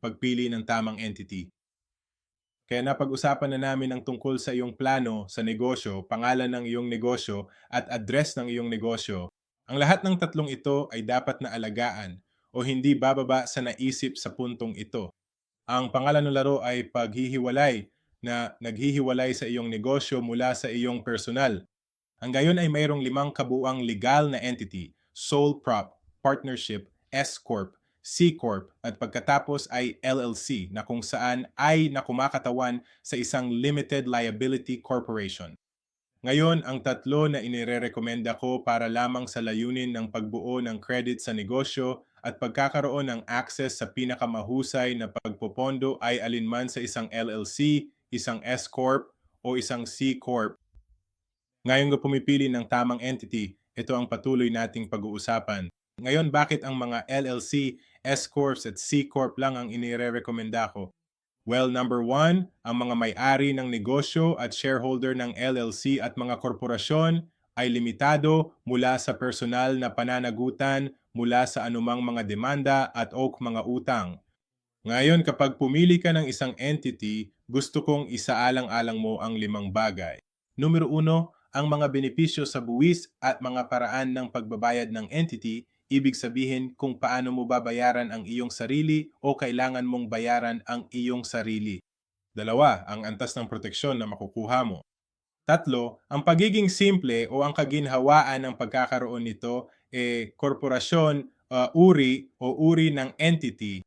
pagpili ng tamang entity. Kaya napag-usapan na namin ang tungkol sa iyong plano sa negosyo, pangalan ng iyong negosyo, at address ng iyong negosyo. Ang lahat ng tatlong ito ay dapat na alagaan o hindi bababa sa naisip sa puntong ito. Ang pangalan ng laro ay paghihiwalay na naghihiwalay sa iyong negosyo mula sa iyong personal. Ang gayon ay mayroong limang kabuang legal na entity, sole prop, partnership, S-corp, C-corp at pagkatapos ay LLC na kung saan ay nakumakatawan sa isang limited liability corporation. Ngayon, ang tatlo na inirerekomenda ko para lamang sa layunin ng pagbuo ng credit sa negosyo at pagkakaroon ng access sa pinakamahusay na pagpopondo ay alinman sa isang LLC, isang S-corp o isang C-corp. Ngayon nga pumipili ng tamang entity, ito ang patuloy nating pag-uusapan. Ngayon, bakit ang mga LLC, S-corps at C-corp lang ang inirerekomenda ko? Well, number one, ang mga may-ari ng negosyo at shareholder ng LLC at mga korporasyon ay limitado mula sa personal na pananagutan mula sa anumang mga demanda at o mga utang. Ngayon, kapag pumili ka ng isang entity, gusto kong isaalang-alang mo ang limang bagay. Numero uno, ang mga benepisyo sa buwis at mga paraan ng pagbabayad ng entity, ibig sabihin kung paano mo babayaran ang iyong sarili o kailangan mong bayaran ang iyong sarili. Dalawa, ang antas ng proteksyon na makukuha mo. Tatlo, ang pagiging simple o ang kaginhawaan ng pagkakaroon nito e korporasyon, uh, uri o uri ng entity